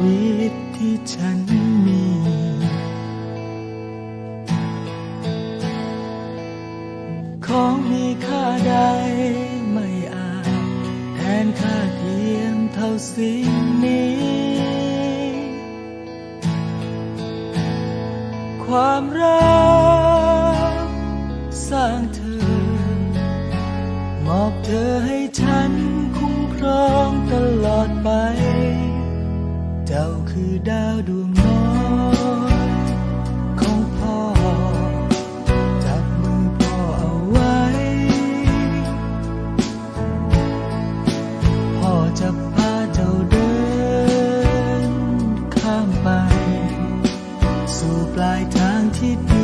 วิตที่ฉันมี ของมีค่าใดไม่อาจแทนค่าเทียมเท่าสิ่งนี้ ความรักสร้างเธอ มอบเธอให้ฉัน จ้าคือดาวดวงน้อยของพ่อ จับมือพ่อเอาไว้ พ่อจะพาเจ้าเดิน ข้ามไป สู่ปลายทางที่ดี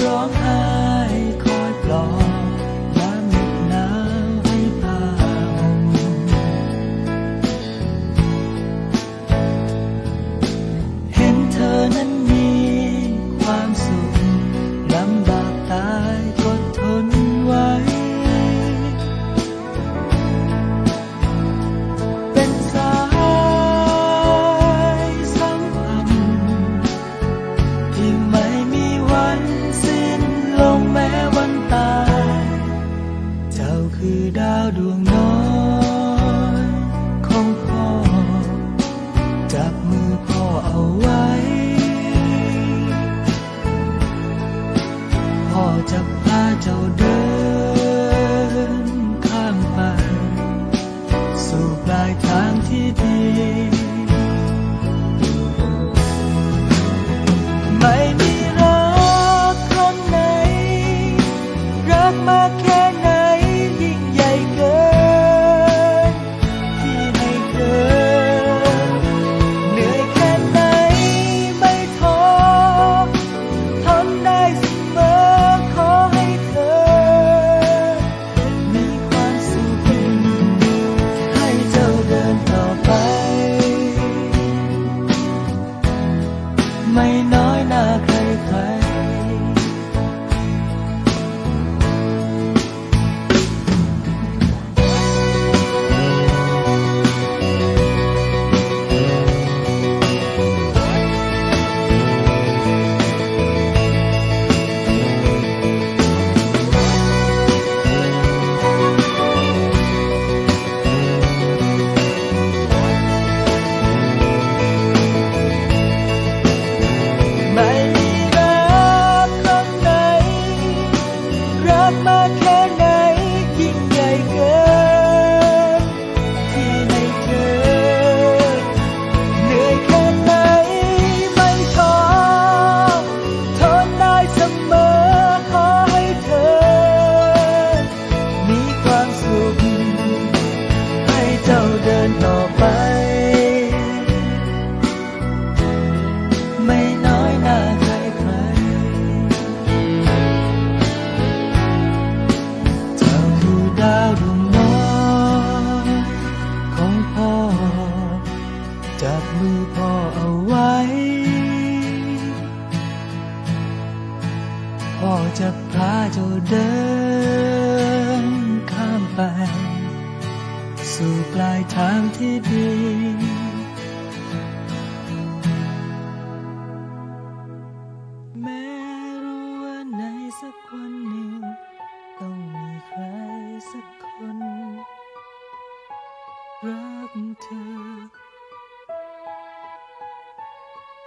ย เอาไว้ พ่อจะพาเจ้าเดินข้ามไป สู่ปลายทางที่ดี จะพาเจ้าเดินข้ามไป สู่ปลายทางที่ดี